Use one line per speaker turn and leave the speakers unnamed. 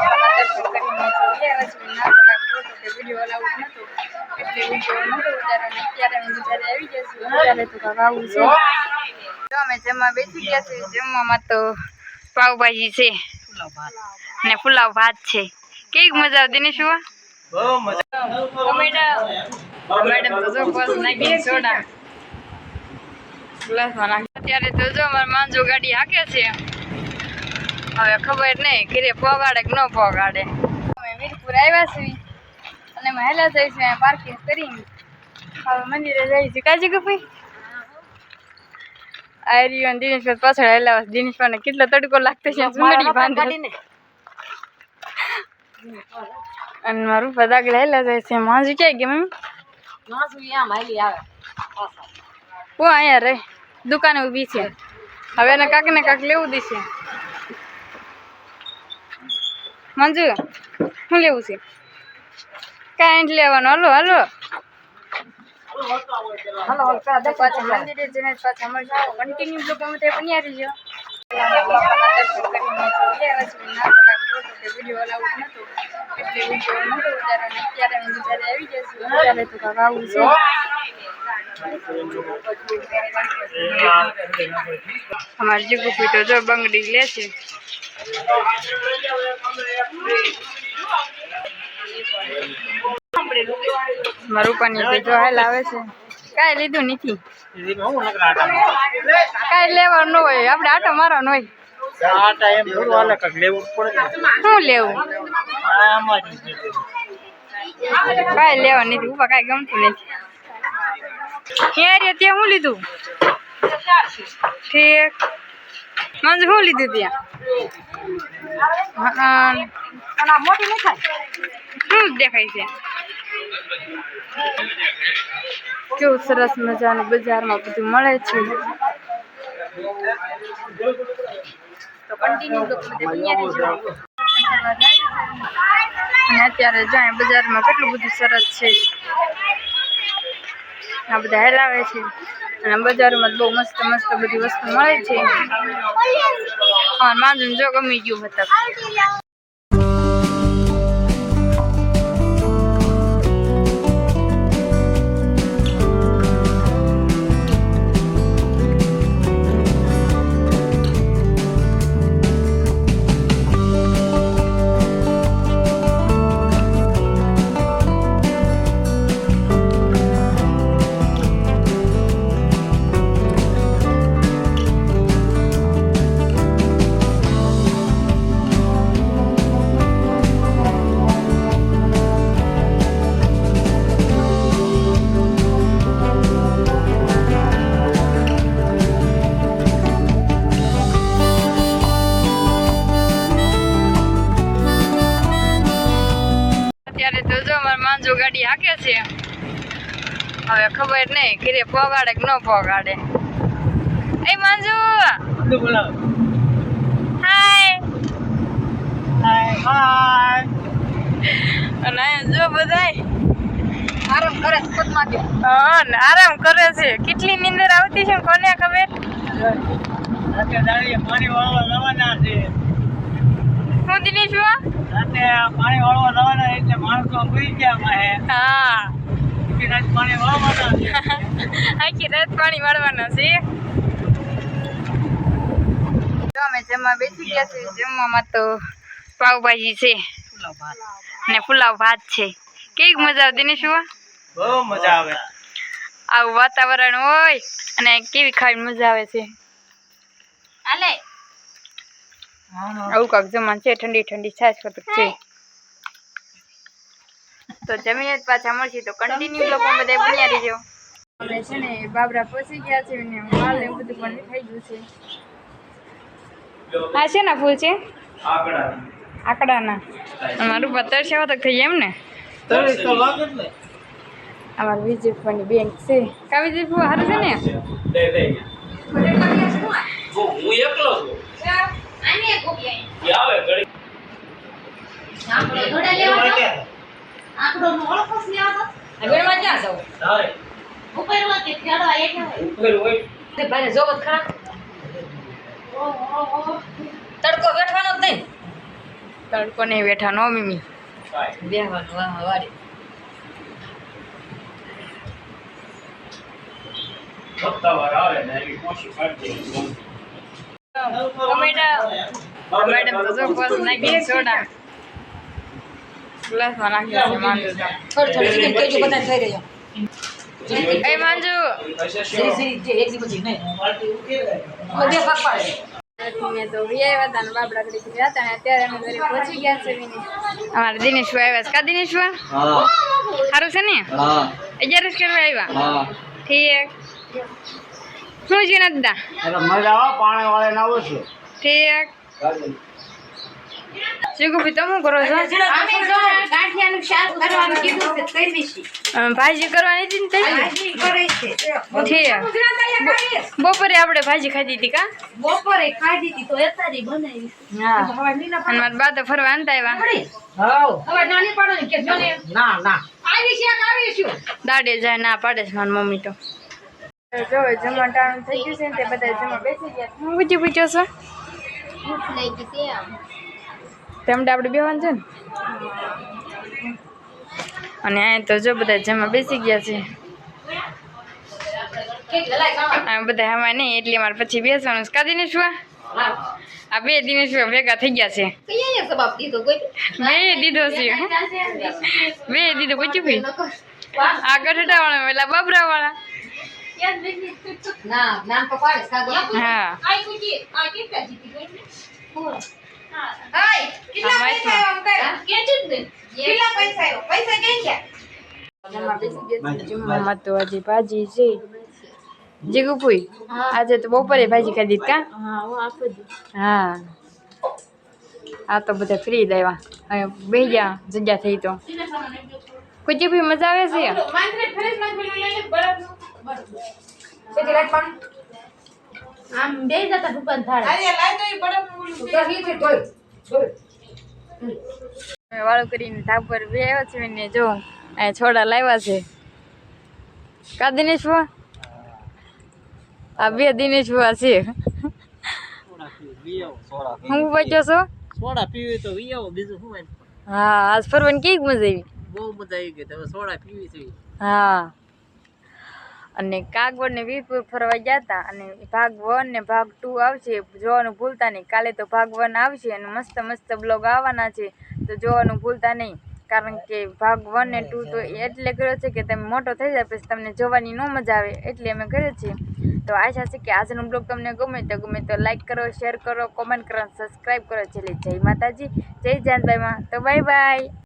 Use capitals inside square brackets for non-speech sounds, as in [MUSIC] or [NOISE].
બાપાના દર્શન કરીને આવ્યા છીએ ના તો કાંઈ ફોટો કે વીડિયો અલાઉડ નહોતો એટલે અત્યારે તો પુલાવ ભાત છે કેવી મજા આવતી ને શું મેડમ જો બસ અત્યારે તો જો અમારે માંજો ગાડી હાકે છે. હવે ખબર નહીં ઘરે પોગાડે કે ન પોગાડે. અમે વીરપુર આવ્યા છીએ અને મહેલા જઈશું અહીંયા પાર્કિંગ કરીને. હવે મંદિરે જઈશું કાજી કપી આર્યો અને દિનેશભાઈ પાછળ હેલા દિનેશભાઈને કેટલો તડકો લાગતો છે સુંદરી બાંધીને અને મારું પદાગ હેલા જાય છે. માંજુ ક્યાં ગયા મમ્મી? હું અહીંયા રે દુકાને ઊભી છે. હવે એને કાંક ને કાંક લેવું દીશે. મંજુ શું લેવું છે? કાંઈ લેવાનું. Hello hello. કન્ટિન્યુ બ્લોગ તે વીડિયો અલાઉડ નહોતો એટલે વીડિયો નહોતો અત્યારે અમે જ્યારે આવી તો કાંઈક આવું છે અમારે જીગુ તો જો બંગડી લે છે. મારા પણ તો જો હાલ આવે છે. કઈ લીધું નથી. કઈ લેવાનું હોય, આપણે આટો મારવાનો હોય. શું લેવું? કાંઈ લેવાનું નથી ઊભા કાંઈ ગમતું નથી. ત્યાં રે ત્યાં શું લીધું? ઠીક. મંજુ શું લીધું ત્યાં હા શું દેખાય છે? કેવું સરસ મજાનું બજારમાં બધું મળે છે. તો કન્ટિન્યુ અને અત્યારે જાય બજારમાં કેટલું બધું સરસ છે. આ બધા હેલાવે છે. અને બજારમાં બહુ મસ્ત મસ્ત બધી વસ્તુ મળે છે. હા માંજુ જો ગમી ગયું હતા જો ગાડી હાકે છે. હવે ખબર નહીં ઘરે પોગાડે કે ન પોગાડે. એ માંજુ! હાય. અને અહીંયા જો બધાય. આરામ કરે છે હા આરામ કરે છે. કેટલી નીંદર આવતી છે કોને ખબર?
પાણી વાળવા જવાના છે.
હું દિનેશ?
રાતે પાણી વાળવા એટલે માણસો ઉઈ ગયા માહે
હા.
રાત પાણી વાળવાના છે. [LAUGHS]
આખી રાત પાણી વાળવાના છે. જો અમે જમવા બેસી ગયા છે જમવામાં તો પાવભાજી છે. ને પુલાવ ભાત છે. કેવી મજા આવતી ને શું
બહુ મજા આવે.
આવું વાતાવરણ હોય અને કેવી ખાવાની મજા આવે છે. આલે આવું કાક જમવાનું છે ઠંડી ઠંડી છાશ કટક છે. તો જમીને જ પાછા મળશે. તો કન્ટિન્યુ લોકો બધા બન્યા રહેજો. અમે છે ને બાબરા પહોંચી ગયા છે ને માલ એવું બધું પણ ખાઈ ગયું છે. આ ને ફૂલ છે? આકડાના. અમારું પત્તર છે તો થઈ એમ ને.
ને
અમારું વિજય ફોનની બેંક છે. કા વિજય ફોન હારું છે ને?
દે દે હું એકલો છું. કે આવે ઘડી.
આગળમાં ક્યાં જાવ?
તારે
ઉપર હોય કે ખેડવા એટલે હોય?
ઉપર હોય.
તે ભાઈને જોવો ખરા. તડકો બેઠવાનો જ નહીં.
તડકો નહીં બેઠાનો મમ્મી મીમી.
બેહવાનું વાહ વારે.
ટમેટા મેડમ તો જો બસ નાખી સોડા. ગ્લાસમાં નાખ્યો છે માંજુ
થોડી થોડી કેજો બધા થઈ રહ્યો
એ માંજુ.
જી જી જે એક દી પછી નહીં. બે ભાગ પાડે
મેં તો વી આવ્યા હતા બાબડા ઘડી ગયા હતા અત્યારે અમે ઘરે પહોંચી ગયા છે વિની. અમારા દિનેશ આવ્યા છે. કા દિનેશ સારું છે ને? અગિયારસ કરવા આવ્યા?
હા.
ઠીક. શું છે નદા?
મજા આવે પાણી વાળે ના છું.
ઠીક. શીખુભી તમે કરો છો?
અમે જો ગાંઠિયાનું શાક કરવાનું કીધું છે કઈ દીધી
ભાજી કરવાની હતી ને તઈ?
ભાજી કરે છે.
ઠીક બપોરે આપણે ભાજી ખાધી હતી કા?
બપોરે ખાધી હતી તો અત્યારે બનાવી
હા. અને મારા બા તો ફરવા આનતા આવ્યા
હવે નાની પાડો ને કે જો ના
ના.
આવી શાક આવી છું
દાડે જાય ના પાડે છે મારી મમ્મી તો. જો થઈ ગયું છે ને તે બધા જમવા બેસી ગયા હું પૂછ્યું પૂછ્યો છો?
ભૂખ લાગી છે
તેમ આપણે બેવાનું છે ને? અને અહીંયા તો જો બધા જમા બેસી ગયા છે. આ બધા હવા નહીં એટલે મારે પછી બેસવાનું કા દિનેશ બા? આ બે દિનેશ ભેગા થઈ ગયા છે. બે દીધો છે. બે દીધો પછી ભાઈ? આ ગઢડા વાળા પેલા બબરા વાળા હા.
આ કેટલા જીતી ગઈ હાય
કેટલા પૈસા આવ્યા
કે જ ને કેટલા પૈસા આવ્યો પૈસા કે
જમવામાં તો હજી ભાજી છે. જીગુપુઈ આજે તો બપોરે ભાજી ખાધી કા?
હા.
આ તો બધા ફ્રી દેવા બે ગયા જગ્યા થઈ તો. કુજી ભાઈ મજા આવે છે?
આમ બે જતા
વાળું કરીને ધાબ પર બે આવ્યા છે ને જો. અહીંયા છોડા લાવ્યા છે. કા દિનેશ? આ બે દિનેશ બુઆ છે. હું બચ્યો છો?
સોડા પીવી તો વી આવો બીજું શું
હા આજ ફરવાની કેવી મજા આવી?
બહુ મજા આવી ગઈ તમે સોડા પીવી છે.
હા. અને કાગવડ ને વીરપુર ફરવા ગયા હતા અને ભાગ વન ને ભાગ ટુ આવશે જોવાનું ભૂલતા નહીં. કાલે તો ભાગ વન આવશે અને મસ્ત મસ્ત બ્લોગ આવવાના છે તો જોવાનું ભૂલતા નહીં. કારણ કે ભાગ વન ને ટુ તો એટલે કર્યો છે કે તમે મોટો થઈ જાય પછી તમને જોવાની ન મજા આવે એટલે અમે કર્યો છે. તો આશા છે કે આજનો બ્લોગ તમને ગમે તો ગમે તો લાઇક કરો શેર કરો કોમેન્ટ કરો સબસ્ક્રાઈબ કરો. છેલ્લે જય માતાજી, જય જાનભાઈમાં તો બાય બાય